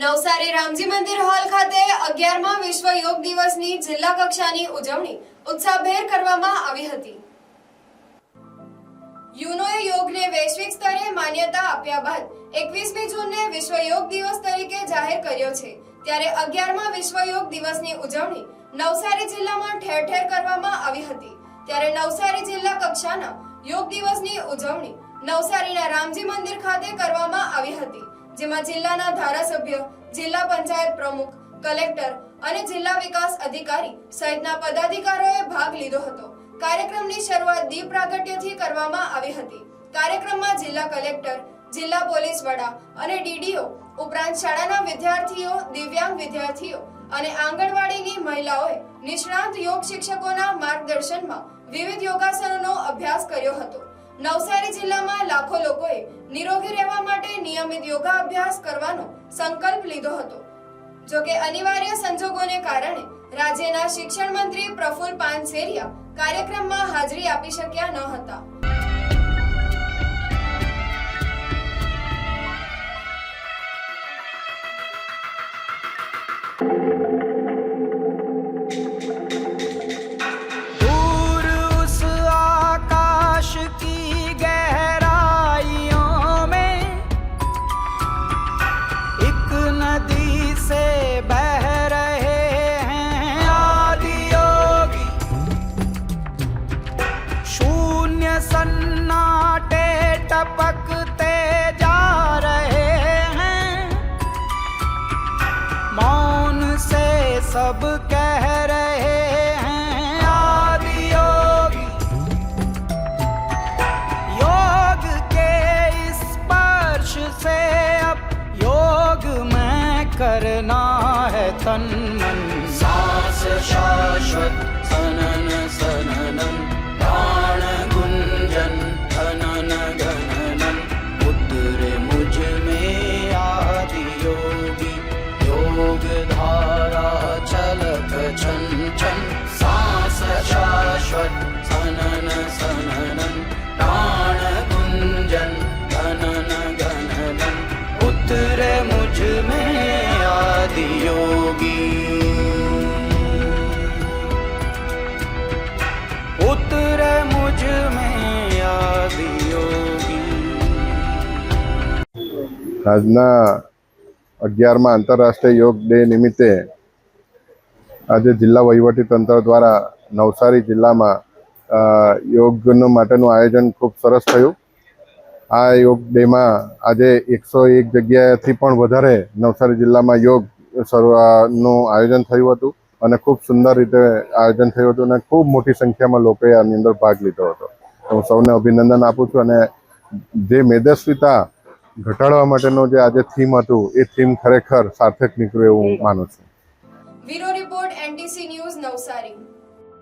નવસારી રામજી મંદિર હોલ ખાતે અગિયારમા વિશ્વ યોગ દિવસની જિલ્લા કક્ષાની ઉજવણી ઉત્સાહભેર કરવામાં આવી હતી. યુનોએ યોગને વૈશ્વિક સ્તરે માન્યતા આપ્યા બાદ એકવીસમી જૂનને વિશ્વ યોગ દિવસ તરીકે જાહેર કર્યો છે. ત્યારે અગિયારમા વિશ્વ યોગ દિવસની ઉજવણી નવસારી જિલ્લામાં ઠેર ઠેર કરવામાં આવી હતી. ત્યારે નવસારી જિલ્લા કક્ષાના યોગ દિવસની ઉજવણી નવસારીના રામજી મંદિર ખાતે કરવામાં આવી હતી. જેમાં જિલ્લાના ધારાસભ્ય, જિલ્લા પંચાયત પ્રમુખ, કલેક્ટર અને જિલ્લા વિકાસ અધિકારી સહિતના પદાધિકારીઓએ ભાગ લીધો હતો. કાર્યક્રમની શરૂઆત દીપ પ્રાગટ્યથી કરવામાં આવી હતી. કાર્યક્રમમાં જિલ્લા કલેક્ટર, જિલ્લા પોલીસ વડા અને ડીડીઓ ઉપરાંત શાળાના વિદ્યાર્થીઓ, દિવ્યાંગ વિદ્યાર્થીઓ અને આંગણવાડીની મહિલાઓએ નિષ્ણાંત યોગ શિક્ષકોના માર્ગદર્શનમાં વિવિધ યોગાસનોનો અભ્યાસ કર્યો હતો. નવસારી જિલ્લામાં લાખો લોકોએ નિરોગી રહેવા માટે નિયમિત યોગા અભ્યાસ કરવાનો સંકલ્પ લીધો હતો. જોકે અનિવાર્ય સંજોગોને કારણે રાજ્યના શિક્ષણ મંત્રી પ્રફુલ પાનસેરિયા કાર્યક્રમમાં હાજરી આપી શક્યા ન હતા. दूर सब कह रहे हैं आदि योगी योग के स्पर्श से अब योग में करना है तन मन सांस शाश्वत उतरे मुझ में आदि योगी આજના અગિયારમાં આંતરરાષ્ટ્રીય યોગ ડે નિમિત્તે આજે જિલ્લા વહીવટી તંત્ર દ્વારા નવસારી જિલ્લામાં અ, યોગનું માટેનું આયોજન ખૂબ સરસ થયું આ યોગ ડેમાં આજે એકસો એક જગ્યાએથી પણ વધારે નવસારી જિલ્લામાં યોગ શરૂ- નું આયોજન થયું હતું અને ખૂબ સુંદર રીતે આયોજન થયું હતું અને ખૂબ મોટી સંખ્યામાં લોકોએ આની અંદર ભાગ લીધો હતો. હું સૌને અભિનંદન આપું છું અને જે મેદસ્વીતા ઘટાડવા માટેનું જે આજે થીમ હતું, એ થીમ ખરેખર સાર્થક નીકળ્યું એવું માનું છું. Bureau report NTC news Navsari.